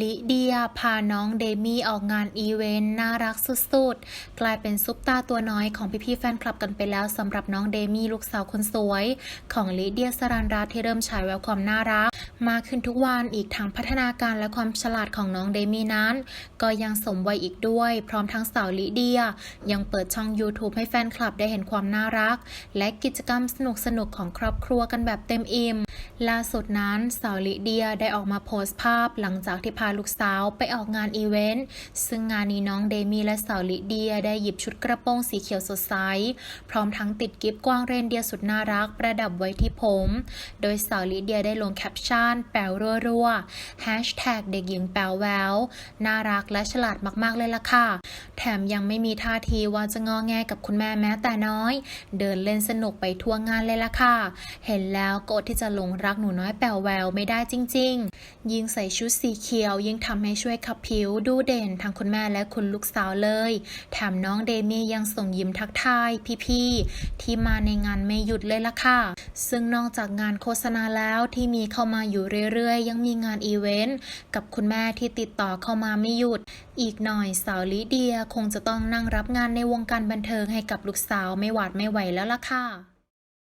ลิเดียพาน้องเดมี่ออกงานอีเวนต์น่ารักสุดๆ กลายเป็นซุปตาตัวน้อยของพี่ๆแฟนคลับกันไปแล้วสำหรับน้องเดมี่ลูกสาวคนสวย ของลิเดียสรันรัตที่เริ่มฉายแววความน่ารัก มากขึ้นทุกวันอีกทั้งพัฒนาการและความฉลาดของน้องเดมี่นั้น ก็ยังสมวัยอีกด้วย พร้อมทั้งสาวลิเดีย ยังเปิดช่อง YouTube ให้แฟนคลับได้เห็นความน่ารัก และกิจกรรมสนุกๆของครอบครัวกันแบบเต็มอิ่ม ล่าสุดนั้นสาวลิเดียได้ออกมาโพสต์ภาพหลังจากที่พาลูกสาวไปออกงานอีเวนต์ซึ่งงานนี้น้องเดมี่และสาวลิเดียได้หยิบชุดกระโปรงสีเขียวสดใส พร้อมทั้งติดกิฟต์กวางเรนเดียสุดน่ารักประดับไว้ที่ผม โดยสาวลิเดียได้ลงแคปชั่นแปลรัวๆ Hashtag เด็กหญิงแปลวแววน่ารักและฉลาดมากๆเลยล่ะค่ะ แถมยังไม่มีท่าทีว่าจะงอแงกับคุณแม่แม้แต่น้อย เดินเล่นสนุกไปทั่วงานเลยล่ะค่ะ เห็นแล้วก็อดที่จะหลงรักหนูน้อยแป๋วแววไม่ได้จริง ๆ ยิ่งใส่ชุดสีเขียว ยิ่งทำให้ช่วยขับผิวดูเด่นทั้งคุณแม่และคุณลูกสาวเลย แถมน้องเดมี่ยังส่งยิ้มทักทายพี่ๆที่มาในงานไม่หยุดเลยล่ะค่ะ ซึ่งนอกจากงานโฆษณาแล้วที่มีเข้ามาอยู่เรื่อยๆ ยังมีงานอีเวนต์กับคุณแม่ที่ติดต่อเข้ามาไม่หยุด อีกหน่อยสาวลิเดียคงจะต้องนั่งรับงานในวงการบันเทิงให้กับลูกสาวไม่หวาดไม่ไหวแล้วล่ะค่ะ